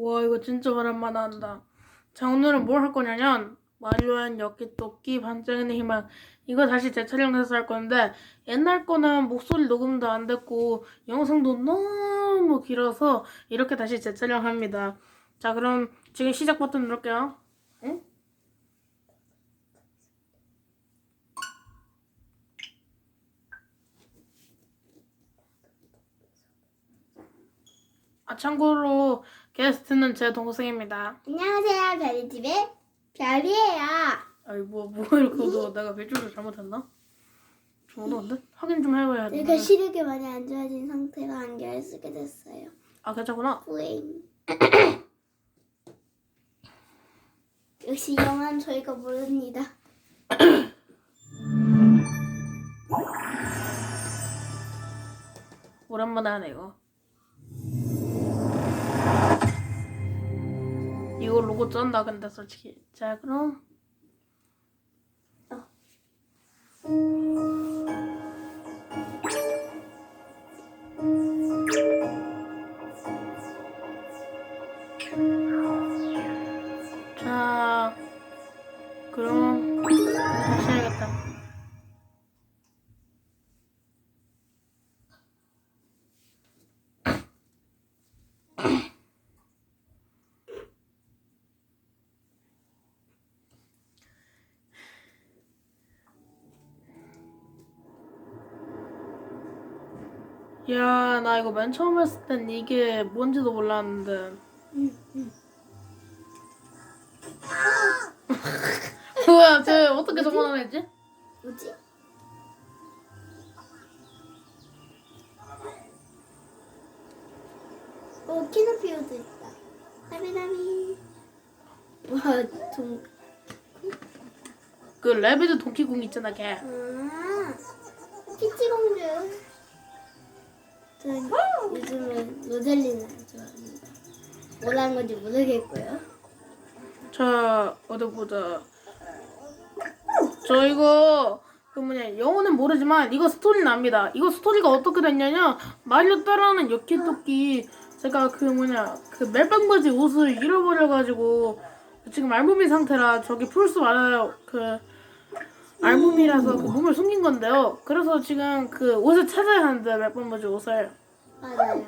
와 이거 진짜 오랜만에 한다. 자 오늘은 뭘 할 거냐면 마리오한 엽기토끼 반짝이는 희망 이거 다시 재촬영해서 할 건데 옛날 거는 목소리 녹음도 안 됐고 영상도 너무 길어서 이렇게 다시 재촬영합니다. 자 그럼 지금 시작 버튼 누를게요. 응? 아 참고로 게스트는 제 동생입니다. 안녕하세요, 별이집의 별이에요. 아이 뭐, 뭐 이렇게 너 내가 배주를 잘못했나? 좀 어려운데? 확인 좀 해봐야 돼. 제가 시력이 많이 안 좋아진 상태로 안경을 쓰게 됐어요. 아 괜찮구나. 뿌잉. 역시 영화는 저희가 모릅니다. 오랜만에 하네 이거. 이거 로고 쩐다 근데 솔직히. 자 그럼. 자 야, 나 이거 맨 처음 했을 땐 이게 뭔지도 몰랐는데. 뭐야, 쟤 어떻게 안 했지? 뭐지? 오, 키노피오도 있다. 나미나미. 와, 동, 그 레비드 동키공 있잖아, 걔. 아, 피치공주. 전 요즘은 로젤리나 좋아합니다. 뭐라는 건지 모르겠고요. 자, 어디 보자. 저 이거 그 뭐냐 영어는 모르지만 이거 스토리는 압니다. 이거 스토리가 어떻게 됐냐면 마리오 따라하는 여키토끼 제가 그 뭐냐 그 멜빵바지 옷을 잃어버려가지고 지금 알몸인 상태라 저기 풀스 많아요. 그 알몸이라서 그 몸을 숨긴 건데요. 그래서 지금 그 옷을 찾아야 하는데 멜빵바지 옷을 맞아요.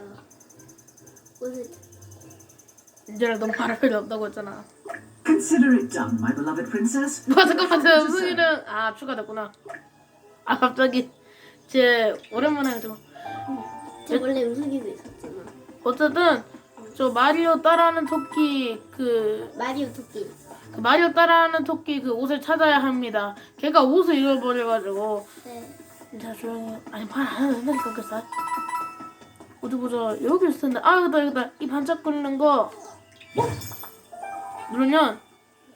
옷을 이제는 너무 말할 필요 없다고 했잖아. Consider it done, my beloved princess. 뭐 잠깐만 제 무슨 일은 아 추가됐구나 아 갑자기 제 오랜만에 좀제 원래 음식이도 있었잖아. 어쨌든 저 마리오 따라하는 토끼 그, 마리오 토끼. 그 마리오 따라하는 토끼 그 옷을 찾아야 합니다 걔가 옷을 잃어버려가지고 네. 자 조용히 아니 말안 해도 된다니까 그래서 어디 보자 여기 있을 텐데 아 여기다 여기다 이 반짝거리는 거 누르면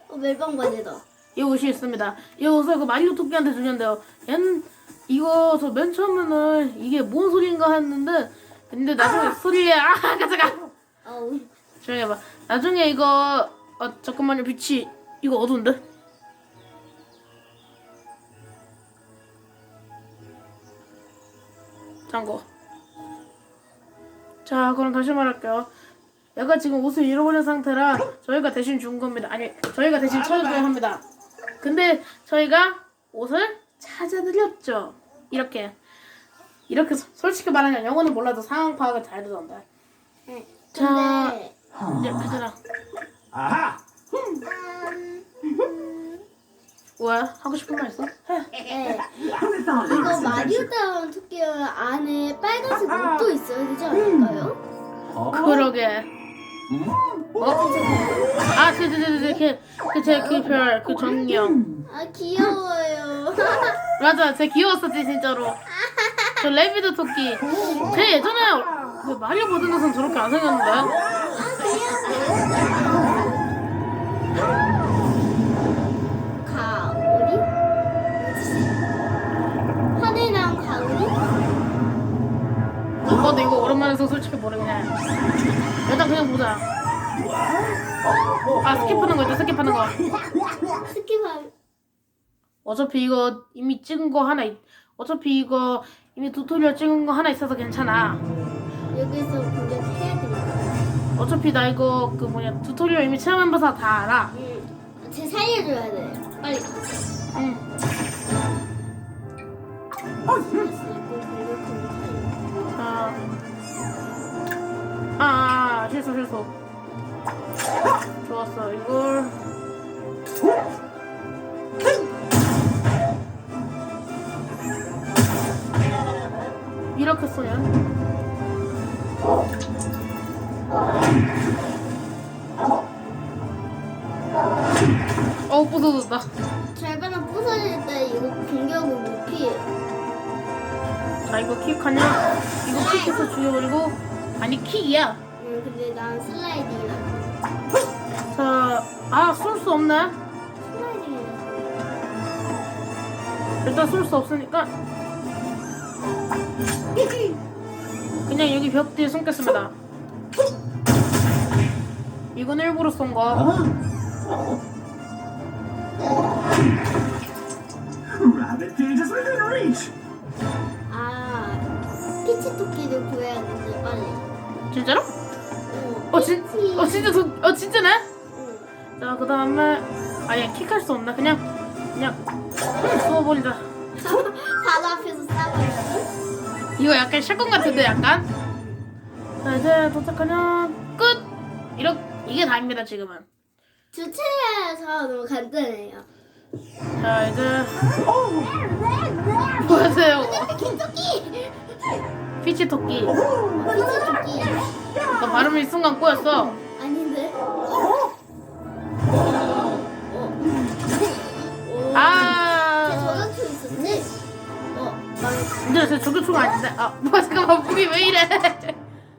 어, 멜빵 바지다. 이 옷이 있습니다. 이 옷을 그 마리오 토끼한테 주는데요. 얜 이거 저 맨 처음에는 이게 뭔 소리인가 했는데 근데 나중에 소리에 아 가져가 어우. 조용히 해봐. 나중에 이거 어 잠깐만요 빛이 이거 어두운데? 잠궈. 자 그럼 다시 말할게요. 얘가 지금 옷을 잃어버린 상태라 저희가 대신 준 겁니다. 아니 저희가 대신 찾아줘야 합니다. 근데 저희가 옷을 찾아드렸죠. 이렇게 이렇게 소- 솔직히 말하면 영어는 몰라도 상황 파악을 잘 되던데. 네. 자. 근데 이제 가 Aha! 왜 하고 싶은 말 있어? 해. 네. 이거 마리오 따라온 토끼 안에 빨간색 옷도 있어야 되지 않을까요? 그러게. 어? 아, 제제제제 그그 제 그 별 그 정령. 아 귀여워요. 맞아, 제 귀여웠었지 진짜로. 저 레비드 토끼. 제 예전에 그 마리오 버전에선 저렇게 안 생겼는데. 가오리? 근데 이거 오랜만에 해서 솔직히 모르겠네. 일단 그냥 보자. 아, 스킵하는 거 있다, 스킵하는 거. 스키발 어차피 이거 이미 찍은 거 하나 있, 어차피 이거 이미 튜토리얼 찍은 거 하나 있어서 괜찮아. 여기서 공격해야 됩니다. 어차피 나 이거 그 뭐냐 튜토리얼 이미 체험해봐서 다 알아. 음, 제 살려줘야 돼요. 빨리. 응. 아, 아, 아 실수 실수. 좋았어 이걸. 이렇게 쏘냐? 어우 부서졌다. 절반은 부서질 때 이거 공격을 못 피해. 자 이거 킥하냐? 이거 킥해서 죽여버리고 아니 킥이야. 음, 근데 난 슬라이딩이나. 자, 아 쏠 수 없네. 슬라이딩이나. 일단 쏠 수 없으니까 그냥 여기 벽 뒤에 숨겠습니다. 이건 일부러 쏜 거. Rabbit cage is within reach. 토끼를 구해야 되지, 빨리. 진짜로? 어, 어, 진. 어 진짜 도, 어 진짜네? 응. 자, 그 다음에 아니 킥할 수 없나? 그냥 그냥 쏘버리자. 바로 앞에서 싸버려. 이거 약간 샷건 같은데 약간? 자 이제 도착하면 끝! 이렇게 이게 다입니다 지금은 주체에서 너무 간단해요. 자 이제 보세요 피치 토끼! 피치 토끼 피치 토끼. 너 발음이 이 순간 꼬였어 아닌데? 오. 아 저격투 있었지? 어, 망했어. 민들아 저 저격총 아닌데 아 뭐야 잠깐만 목이 왜 이래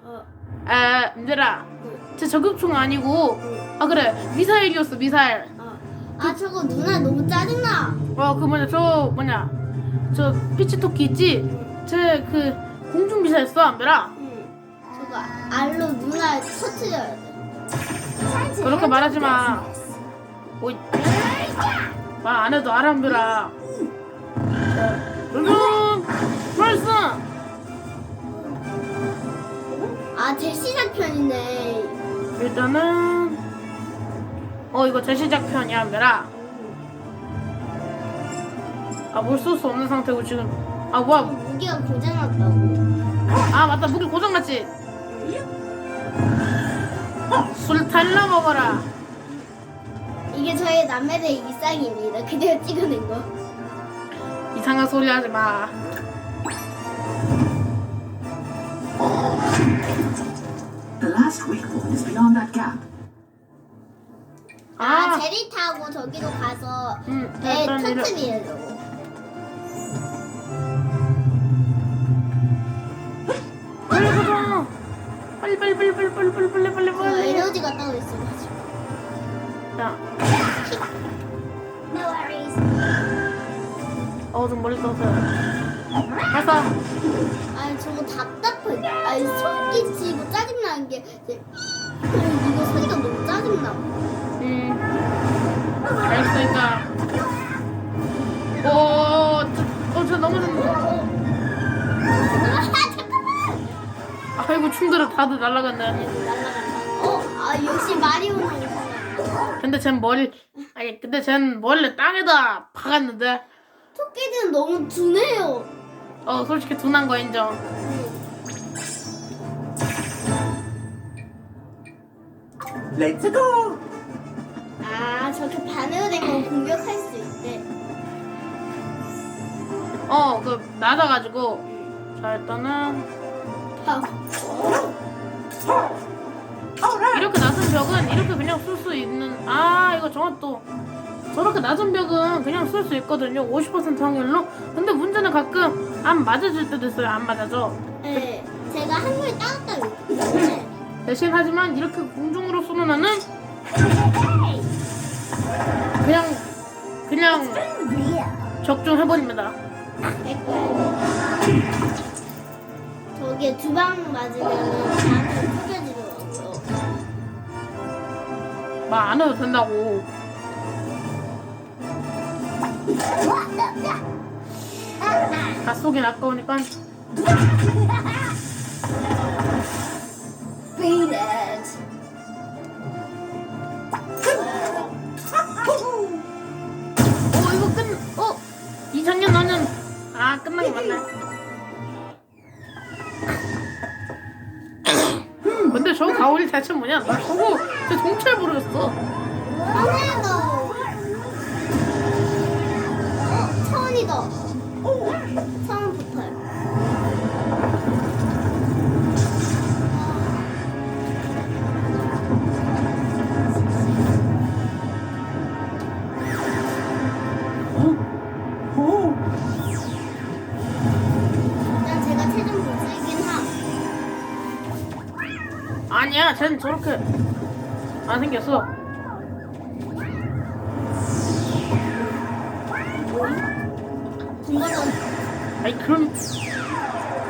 어, 아 민들아 응, 저 저격총 아니고 응. 아 그래 미사일이었어 미사일 어. 아, 저거 누나 너무 짜증나. 어 그 뭐냐 저 뭐냐 저 피치 토끼 있지 응, 쟤그 공중 미사일 써 안별아 응. 저거 알로 누나 터트려야 돼. 그렇게 말하지 마. 오이. 말안 해도 알아, 안별아. 자, 여러분, 발사! 아, 제 시작 편이네. 일단은, 어, 이거 제시작 편이야, 안별아. 아, 뭘쏠수 없는 상태고, 지금. 아, 뭐야. 무기가 고장났다고. 아, 맞다. 무기 고장났지? 술 달라 먹어라. 이게 저희 남매의 일상입니다. 그대로 찍어낸 거. 이상한 소리 하지 마. The last weak point is beyond that gap. 아, 아, 제리 타고 저기로 가서 음, 배 일단. 터트리려고. 빨리 빨리 빨리 빨리 빨리 빨리 빨리 빨리 저 빨리. 에너지가 따로 있어가지고. 야, No worries. 어좀 멀리 떠서. 가서. 아니 저거 답답해. 아니 소리 치고 짜증나는 게 이제 이거 소리가 너무 짜증나. 음. 알겠으니까. 오, 저, 어, 저 넘어졌네. 아. 아이고 충들을 다들 날라갔네. 날라간다. 어, 아 역시 마리오는 이상해. 근데 쟨 머리, 아니 근데 쟨 원래 땅에다 박았는데. 토끼들은 너무 둔해요. 어, 솔직히 둔한 거 인정. Let's go. 아 저렇게 반으로 된건 공격할 수 있대. 어, 그 낮아가지고. 자 일단은 아, 이렇게 낮은 벽은 이렇게 그냥 쏠수 있는. 아, 이거 정확 또. 저렇게 낮은 벽은 그냥 쏠수 있거든요. 50% 확률로. 근데 문제는 가끔 안 맞아질 때도 있어요. 안 맞아져. 네. 제가 한물 따갔다 네. 대신 하지만 이렇게 공중으로 쏘는 애는 그냥 그냥 적중해버립니다. 그게 두 방 맞으면 잔을 구겨지더라고요. 말 안 해도 된다고. 가속이 아까우니까 어 이거 끝. 어 2000년 나는 아 끝난 거 맞나? 저 가오리 대체 뭐냐? 나 저거 진짜 정체 모르겠어. 하늘가. 어, 천이다. 아니야, 쟤는 저렇게 안 생겼어. 군가전 아니 그럼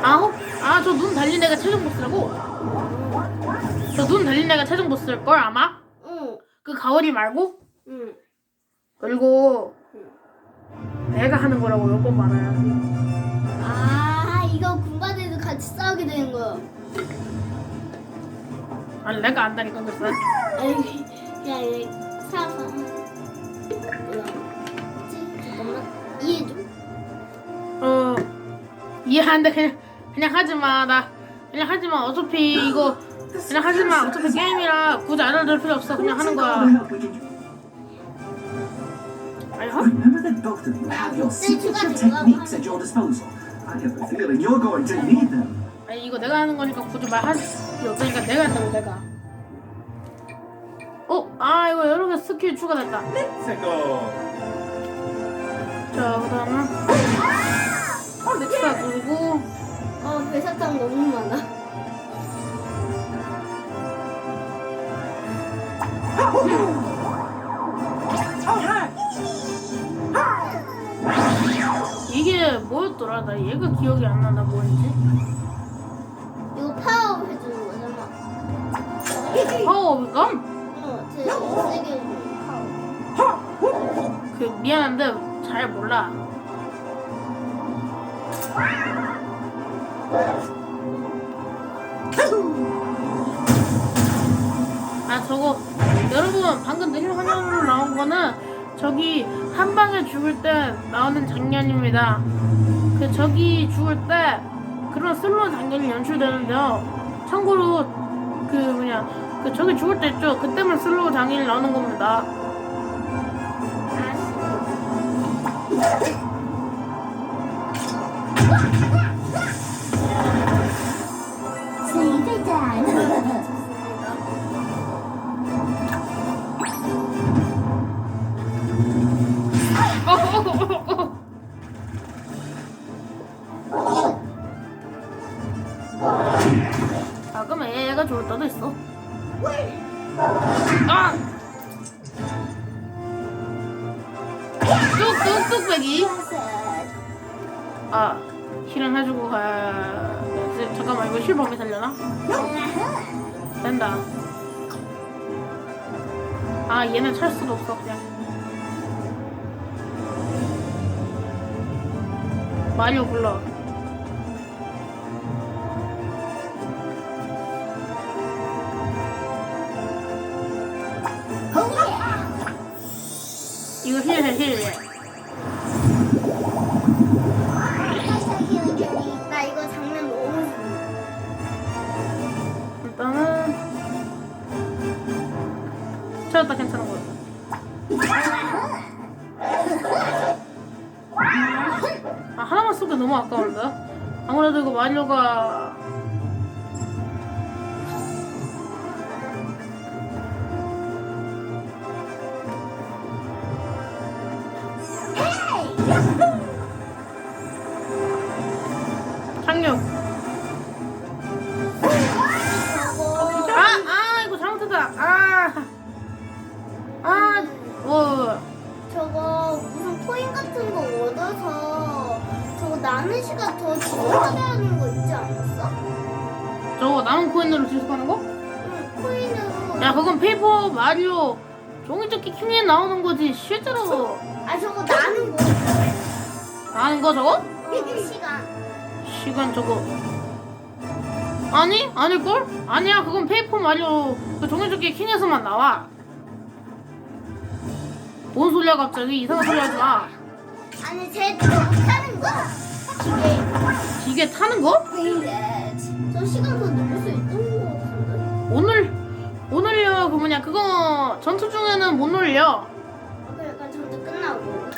아홉 아저 눈 달린 애가 최종 보스라고? 저 눈 달린 애가 최종 보스일 걸 아마? 응, 그 가오리 말고? 응. 그리고 내가 하는 거라고 몇 번 말아야 아, 이거 군바대도 같이 싸우게 되는 거야. 아니 내가 안다니까 그랬어 아니, 사서. 뭐야? 잠깐만. 이해줘. 어 이해하는데 그냥 그냥 하지 마 나 그냥 하지 마 어차피 이거 그냥 하지 마 어차피 게임이라 굳이 알아들 필요 없어 그냥 하는 거야 아니 하? Remember that both of you have your signature techniques at your disposal. I have a feeling you're going to need them. 아니 이거 내가 하는 거니까 굳이 필 요 없으니까 내가 한다고 내가. 어? 아 이거 여러 개 스킬 추가됐다. 자 그다음은 넥스타 누르고. 어, 배사탕 너무 많아. 이게 뭐였더라? 나 얘가 기억이 안 나나 뭐였지 잘 몰라 아 저거 여러분 방금 느린 화면으로 나온 거는 저기 한 방에 죽을 때 나오는 장면입니다. 그 저기 죽을 때 그런 슬로우 장면이 연출되는데요. 참고로 그 뭐냐 그 저기 죽을 때 있죠. 그때만 슬로우 장면이 나오는 겁니다. 아 그럼 얘가 좋을 때도 있어. 아 실행 해주고 가야. 돼. 잠깐만 이거 실범위 살려나? 된다. 아 얘는 찰 수도 없어 그냥. 마리오 불러. 이거 힐해 힐해. 찾았다 괜찮은 거야. 아 하나만 쏘기 너무 아까운데. 아무래도 이거 마리오가 페이퍼 마리오 종이접기 킹에 나오는 거지. 실제로 아 저거 나는 거. 나는 거 저거? 어, 시간. 시간 저거. 아니, 아닐 걸? 아니야, 그건 페이퍼 마리오 그 종이접기 킹에서만 나와. 뭔 소리야 갑자기 이상한 소리 하지 마. 아니 쟤 못하는 거. 기계. 기계 타는 거? 저 시간 더 늘릴 수 있던 거 같은데. 오늘 오늘요 그 뭐냐 그거 전투 중에는 못 놀려. 아까 약간 전투 끝나고.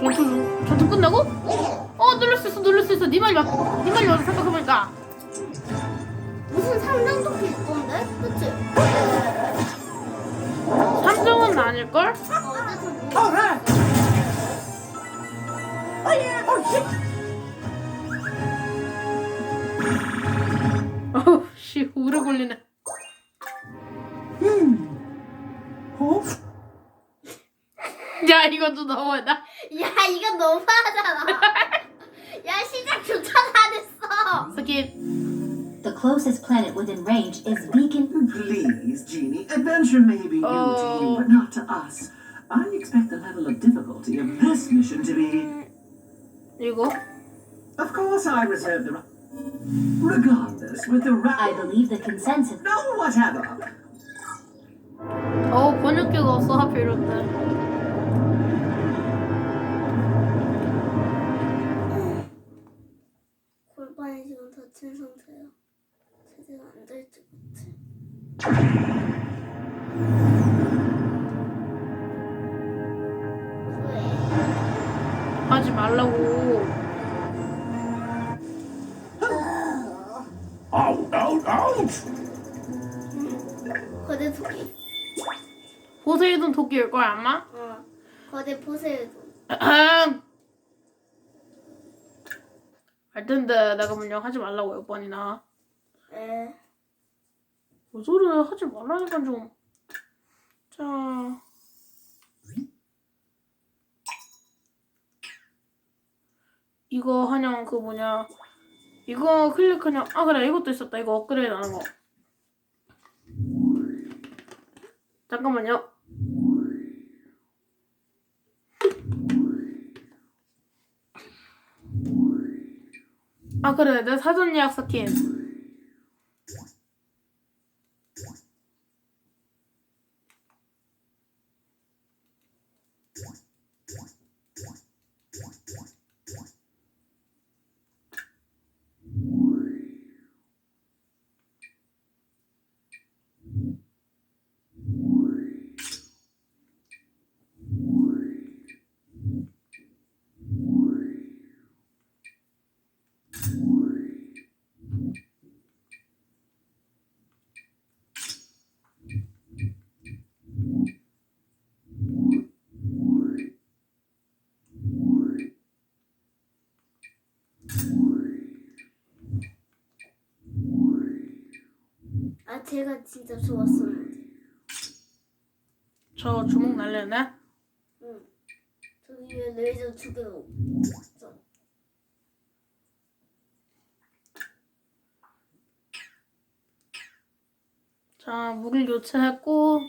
전투 중 전투 끝나고? 어 누를 수 있어 누를 수 있어. 네 말이 맞. 네 말이 맞아 생각해보니까. 무슨 삼장도끼 있던데? 그치? 3점은 아닐 걸? 어, 어디서 뭐. 어우 씨 오래 걸리네. 야 이것도 너무하다. 야, 이건 너무하잖아. 야, 시작조차 다 됐어. 스킵. The closest planet within range is Beacon. please, Genie. Adventure may be new to Oh. you, but not to us. I expect the level of difficulty of this mission to be. 이거 Of course, I reserve the right. Regardless, with the I right. believe the consensus. No, whatever. 어 번역기가 없어 하필 이럴 때. 다친 상태야. 제대로 앉아있지 못해. 왜? 하지 말라고. Out, out, out! 거대 토끼. 보세이돈 도끼일 거야 아마. 어. 거대 포세이돈. 알 텐데 내가 분명 하지 말라고 몇 번이나. 에. 뭐 소리 하지 말라니까 좀. 자. 이거 하냥 그 뭐냐. 이거 클릭하냐. 아 그래 이것도 있었다. 이거 업그레이드 하는 거. 잠깐만요. 아 그래 내 사전 예약 스킨. 아, 제가 진짜 좋았었는데. 저 주먹 날려네. 응. 저기 왜 레이저 두 개가 없어? 자, 무기를 교체했고.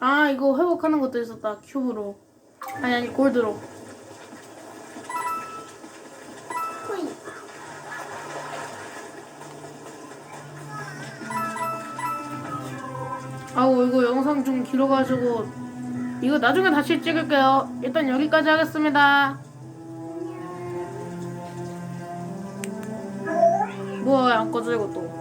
아, 이거 회복하는 것도 있었다. 큐브로. 아니, 아니, 골드로. 길어가지고. 이거 나중에 다시 찍을게요. 일단 여기까지 하겠습니다. 뭐야, 안 꺼져, 이것도.